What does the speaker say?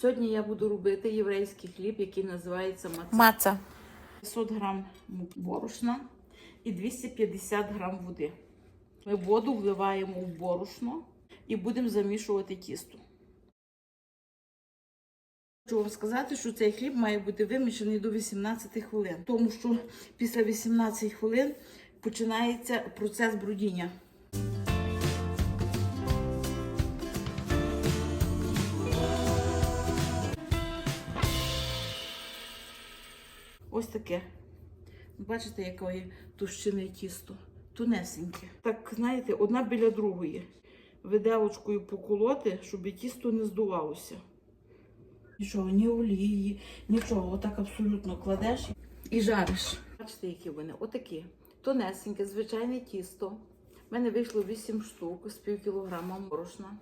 Сьогодні я буду робити єврейський хліб, який називається маца. Маца. 500 грам борошна і 250 грам води. Ми воду вливаємо в борошно і будемо замішувати тісто. Хочу вам сказати, що цей хліб має бути вимішаний до 18 хвилин, тому що після 18 хвилин починається процес брудіння. Ось таке. Бачите, якої товщини тісто. Тунесеньке. Так, знаєте, одна біля другої. Виделочкою поколоти, щоб тісто не здувалося. Нічого, ні олії, нічого. Отак абсолютно кладеш і жариш. Бачите, які вони? Отакі. Тонесеньке, звичайне тісто. У мене вийшло 8 штук з пів кілограма борошна.